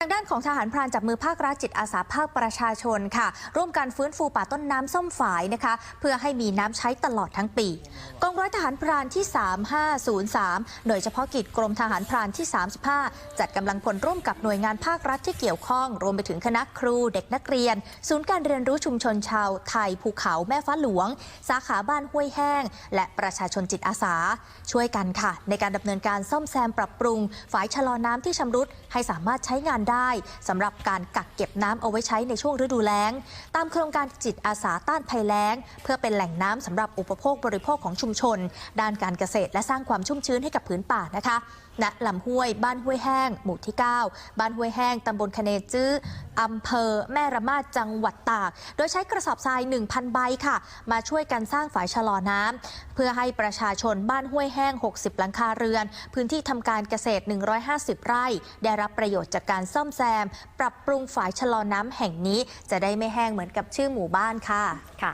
ทางด้านของทหารพรานจับมือภาครัฐจิตอาสาภาคประชาชนค่ะ ร่วมกันฟื้นฟูป่าต้นน้ำส้มฝายนะคะ เพื่อให้มีน้ำใช้ตลอดทั้งปี กองร้อยทหารพรานที่ 3503 หน่วยเฉพาะกิจกรมทหารพรานที่ 35 จัดกำลังพลร่วมกับหน่วยงานภาครัฐที่เกี่ยวข้อง รวมไปถึงคณะครูเด็กนักเรียน ศูนย์การเรียนรู้ชุมชนชาวไทยภูเขาแม่ฟ้าหลวง สาขาบ้านห้วยแห้ง และประชาชนจิตอาสา ช่วยกันค่ะ ในการดำเนินการซ่อมแซมปรับปรุงฝายชะลอน้ำที่ชำรุดให้สามารถใช้งานได้สำหรับการกักเก็บน้ำเอาไว้ใช้ในช่วงฤดูแล้ง ตามโครงการจิตอาสาต้านภัยแล้ง เพื่อเป็นแหล่งน้ำสำหรับอุปโภคบริโภคของชุมชน ด้านการเกษตรและสร้างความชุ่มชื้นให้กับผืนป่านะคะณลำห้วย บ้านห้วยแห้ง หมู่ที่ 9 บ้านห้วยแห้ง ตำบลคเนจื้ออำเภอ แม่ระมาดจังหวัดตาก โดยใช้กระสอบทราย 1,000 ใบค่ะ มาช่วยกันสร้างฝายชะลอน้ำเพื่อให้ประชาชนบ้านห้วยแห้ง 60 หลังคาเรือน พื้นที่ทำการเกษตร 150 ไร่ ได้รับประโยชน์จากการซ่อมแซม ปรับปรุงฝายชะลอน้ำแห่งนี้ จะได้ไม่แห้งเหมือนกับชื่อหมู่บ้านค่ะค่ะ